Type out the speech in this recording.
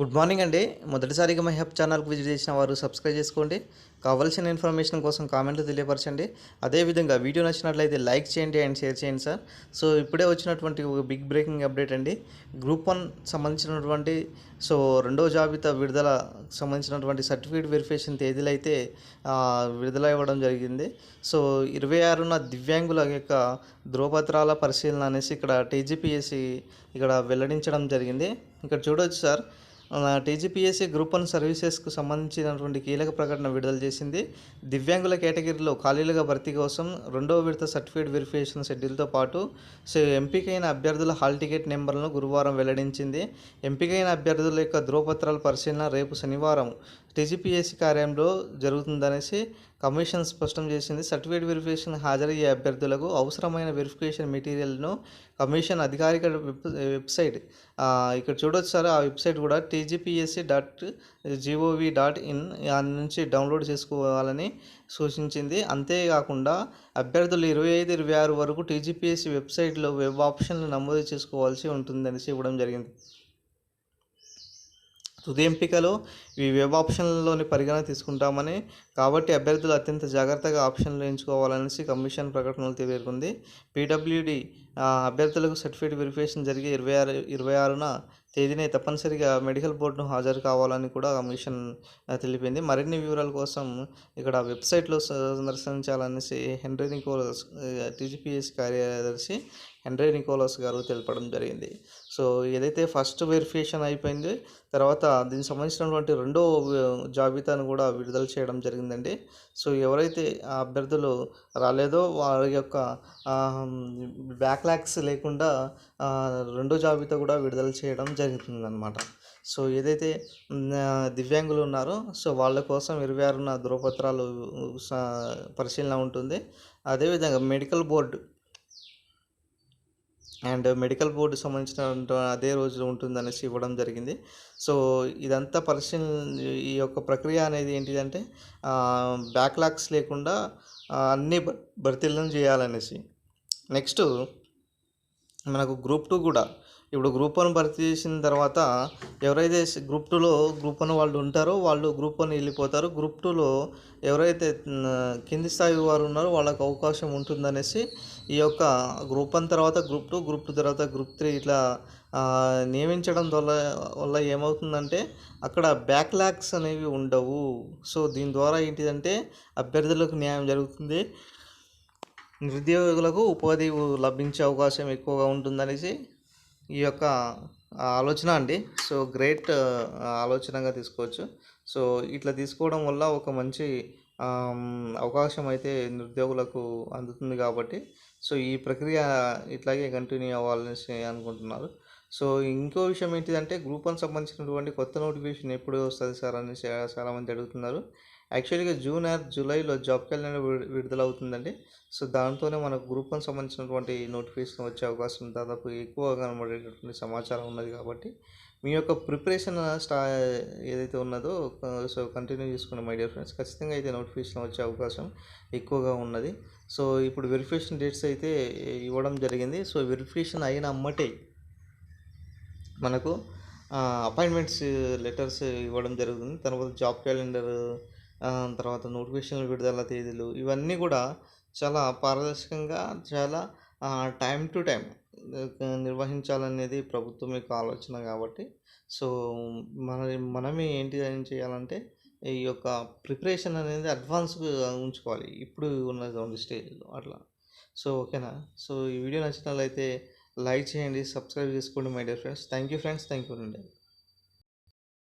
Good morning అండి. మొదటిసారిగా my help ఛానల్కి విజిట్ చేసిన వారు సబ్స్క్రైబ్ చేసుకోండి. కావాల్సిన ఇన్ఫర్మేషన్ కోసం కామెంట్లు తెలియపరచండి. అదేవిధంగా వీడియో నచ్చినట్లయితే లైక్ చేయండి అండ్ షేర్ చేయండి సార్. సో ఇప్పుడే వచ్చినటువంటి ఒక బిగ్ బ్రేకింగ్ అప్డేట్ అండి. గ్రూప్ వన్ సంబంధించినటువంటి సో రెండో జాబితా విడుదల సంబంధించినటువంటి సర్టిఫికేట్ వెరిఫికేషన్ తేదీలు అయితే విడుదల ఇవ్వడం జరిగింది. సో ఇరవై ఆరున దివ్యాంగుల యొక్క ధ్రువపత్రాల పరిశీలన అనేసి ఇక్కడ టీజీపీఎస్సి ఇక్కడ వెల్లడించడం జరిగింది. ఇక్కడ చూడవచ్చు సార్. టీజీపీఎస్సీ గ్రూప్ వన్ సర్వీసెస్కు సంబంధించినటువంటి కీలక ప్రకటన విడుదల చేసింది. దివ్యాంగుల కేటగిరీలో ఖాళీలుగా భర్తీ కోసం రెండవ విడత సర్టిఫికేట్ వెరిఫికేషన్ షెడ్యూల్తో పాటు సో ఎంపికైన అభ్యర్థుల హాల్ టికెట్ నెంబర్లను గురువారం వెల్లడించింది. ఎంపికైన అభ్యర్థుల యొక్క ధ్రువపత్రాల పరిశీలన రేపు శనివారం టీజీపీఎస్సీ కార్యాలయంలో జరుగుతుందనేసి కమిషన్ స్పష్టం చేసింది. సర్టిఫికేట్ వెరిఫికేషన్ హాజరయ్యే అభ్యర్థులకు అవసరమైన వెరిఫికేషన్ మెటీరియల్ను కమిషన్ అధికారిక వెబ్ వెబ్సైట్ ఇక్కడ చూడొచ్చు సార్ ఆ వెబ్సైట్ కూడా TGPSC dot gov dot in నుంచి డౌన్లోడ్ చేసుకోవాలని సూచించింది. అంతేకాకుండా అభ్యర్థులు ఇరవై ఐదు ఇరవై ఆరు వరకు టీజీపీఎస్సీ వెబ్సైట్లో వెబ్ ఆప్షన్లు నమోదు చేసుకోవాల్సి ఉంటుందనేసి ఇవ్వడం జరిగింది. తుది ఎంపికలో ఈ వెబ్ ఆప్షన్లలోని పరిగణన తీసుకుంటామని. కాబట్టి అభ్యర్థులు అత్యంత జాగ్రత్తగా ఆప్షన్లు ఎంచుకోవాలనేసి కమిషన్ ప్రకటనలు పేర్కొంది పీడబ్ల్యూడి అభ్యర్థులకు సర్టిఫికేట్ వెరిఫికేషన్ జరిగే ఇరవై ఆరు ఇరవై ఆరున తేదీనే తప్పనిసరిగా మెడికల్ బోర్డును హాజరు కావాలని కూడా కమిషన్ తెలిపింది. మరిన్ని వివరాల కోసం ఇక్కడ వెబ్సైట్లో సందర్శించాలనేసి హెన్రీ నికోలస్ టీజీపీఎస్ కార్యదర్శి హెన్రీ నికోలస్ గారు తెలపడం జరిగింది. సో ఏదైతే ఫస్ట్ వెరిఫికేషన్ అయిపోయింది తర్వాత దీనికి సంబంధించినటువంటి రెండో జాబితాను కూడా విడుదల చేయడం జరిగిందండి. సో ఎవరైతే ఆ అభ్యర్థులు రాలేదో వారి యొక్క బ్యాక్లాగ్స్ లేకుండా రెండో జాబితా కూడా విడుదల చేయడం జరుగుతుందన్నమాట సో ఏదైతే దివ్యాంగులు ఉన్నారో సో వాళ్ళ కోసం ఇరవై ఆరున ధృవపత్రాలు పరిశీలన ఉంటుంది. అదేవిధంగా medical board and medical board సంబంధించిన అదే రోజు ఉంటుందనేసి ఇవ్వడం జరిగింది. సో ఇదంతా పరిశీలన ఈ యొక్క ప్రక్రియ అనేది ఏంటిదంటే బ్యాక్లాగ్స్ లేకుండా అన్ని భర్తీలను చేయాలనేసి. నెక్స్ట్ మనకు గ్రూప్ టూ కూడా. ఇప్పుడు గ్రూప్ వన్ భర్తీ చేసిన తర్వాత ఎవరైతే గ్రూప్ టూలో గ్రూప్ వన్ వాళ్ళు ఉంటారో వాళ్ళు గ్రూప్ వన్ వెళ్ళిపోతారు. గ్రూప్ టూలో ఎవరైతే కింది స్థాయి వారు ఉన్నారో వాళ్ళకు అవకాశం ఉంటుందనేసి ఈ యొక్క గ్రూప్ వన్ తర్వాత గ్రూప్ టూ గ్రూప్ టూ తర్వాత గ్రూప్ త్రీ ఇట్లా నియమించడం వల్ల వల్ల ఏమవుతుందంటే అక్కడ బ్యాక్లాగ్స్ అనేవి ఉండవు. సో దీని ద్వారా ఏంటిదంటే అభ్యర్థులకు న్యాయం జరుగుతుంది. నిరుద్యోగులకు ఉపాధి లభించే అవకాశం ఎక్కువగా ఉంటుందనేసి ఈ యొక్క ఆలోచన అండి. సో గ్రేట్ ఆలోచనగా తీసుకోవచ్చు. సో ఇట్లా తీసుకోవడం వల్ల ఒక మంచి అవకాశం అయితే నిరుద్యోగులకు అందుతుంది కాబట్టి సో ఈ ప్రక్రియ ఇట్లాగే కంటిన్యూ అవ్వాలని అనుకుంటున్నారు. సో ఇంకో విషయం ఏంటిదంటే గ్రూప్ వన్ సంబంధించినటువంటి కొత్త నోటిఫికేషన్ ఎప్పుడు వస్తుంది సార్ అని చాలామంది అడుగుతున్నారు. యాక్చువల్గా జూన్ ఆర్ జూలైలో జాబ్ క్యాలెండర్ విడుదల అవుతుందండి సో దాంతోనే మనకు గ్రూప్ వన్ సంబంధించినటువంటి నోటిఫికేషన్ వచ్చే అవకాశం దాదాపు ఎక్కువ కనబడేటటువంటి సమాచారం ఉన్నది కాబట్టి మీ యొక్క ప్రిపరేషన్ స్టా ఏదైతే ఉన్నదో సో కంటిన్యూ చేసుకున్న మై డియర్ ఫ్రెండ్స్ ఖచ్చితంగా అయితే నోటిఫికేషన్ వచ్చే అవకాశం ఎక్కువగా ఉన్నది. సో ఇప్పుడు వెరిఫికేషన్ డేట్స్ అయితే ఇవ్వడం జరిగింది. సో వెరిఫికేషన్ అయిన అమ్మటే మనకు అపాయింట్మెంట్స్ లెటర్స్ ఇవ్వడం జరుగుతుంది. తర్వాత జాబ్ క్యాలెండర్ తర్వాత నోటిఫికేషన్ల విడుదల తేదీలు ఇవన్నీ కూడా చాలా పారదర్శకంగా చాలా టైం టు టైం నిర్వహించాలనేది ప్రభుత్వం యొక్క ఆలోచన కాబట్టి. సో మన మనమే ఏంటి ఏం చేయాలంటే ఈ యొక్క ప్రిపరేషన్ అనేది అడ్వాన్స్గా ఉంచుకోవాలి. ఇప్పుడు ఉన్న స్టేజ్లో అట్లా. సో ఓకేనా? సో ఈ వీడియో నచ్చినట్లయితే లైక్ చేయండి సబ్స్క్రైబ్ చేసుకోండి my dear friends. Thank you friends. Thank you అండి.